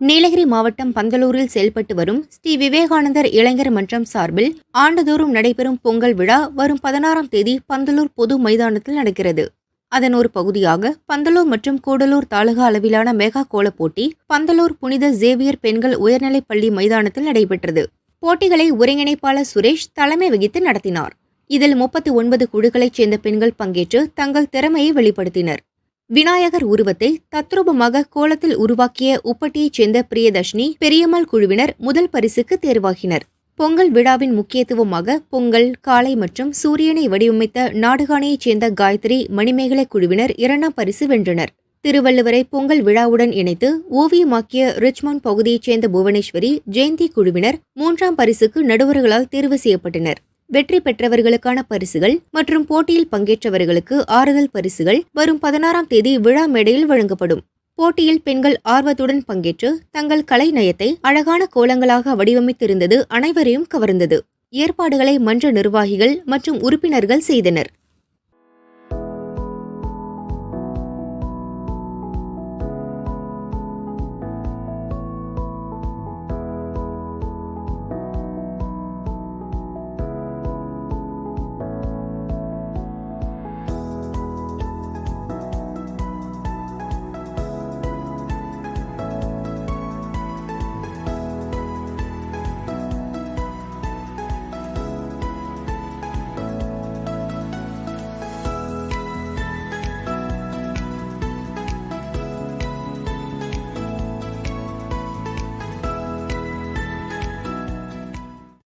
நீலகிரி மாவட்டம் பந்தலூரில் செயல்பட்டு வரும் ஸ்ரீ விவேகானந்தர் இளைஞர் மன்றம் சார்பில் ஆண்டுதோறும் நடைபெறும் பொங்கல் விழா வரும் பதினாறாம் தேதி பந்தலூர் பொது மைதானத்தில் நடக்கிறது. அதன் ஒரு பகுதியாக பந்தலூர் மற்றும் கூடலூர் தாலுகா அளவிலான மெகா கோலப் போட்டி பந்தலூர் புனித ஜேவியர் பெண்கள் உயர்நிலைப் பள்ளி மைதானத்தில் நடைபெற்றது. போட்டிகளை ஒருங்கிணைப்பாளர் சுரேஷ் தலைமை வகித்து நடத்தினார். இதில் முப்பத்தி ஒன்பது குழுக்களைச் சேர்ந்த பெண்கள் பங்கேற்று தங்கள் திறமையை வெளிப்படுத்தினர். விநாயகர் உருவத்தை தத்ரூபமாக கோலத்தில் உருவாக்கிய உப்பட்டியைச் சேர்ந்த பிரியதர்ஷினி பெரியம்மாள் குழுவினர் முதல் பரிசுக்கு தேர்வாகினர். பொங்கல் விழாவின் முக்கியத்துவமாக பொங்கல் காளை மற்றும் சூரியனை வடிவமைத்த நாடுகாணியைச் சேர்ந்த காயத்ரி மணிமேகலை குழுவினர் இரண்டாம் பரிசு வென்றனர். திருவள்ளுவரை பொங்கல் விழாவுடன் இணைத்து ஓவியமாக்கிய ரிச்மண்ட் பகுதியைச் சேர்ந்த புவனேஸ்வரி ஜெயந்தி குழுவினர் மூன்றாம் பரிசுக்கு நடுவர்களால் தேர்வு செய்யப்பட்டனர். வெற்றி பெற்றவர்களுக்கான பரிசுகள் மற்றும் போட்டியில் பங்கேற்றவர்களுக்கு ஆறுதல் பரிசுகள் வரும் பதினாறாம் தேதி விழா மேடையில் வழங்கப்படும். போட்டியில் பெண்கள் ஆர்வத்துடன் பங்கேற்று தங்கள் கலை நயத்தை அழகான கோலங்களாக வடிவமைத்திருந்தது அனைவரையும் கவர்ந்தது. ஏற்பாடுகளை மன்ற நிர்வாகிகள் மற்றும் உறுப்பினர்கள் செய்தனர்.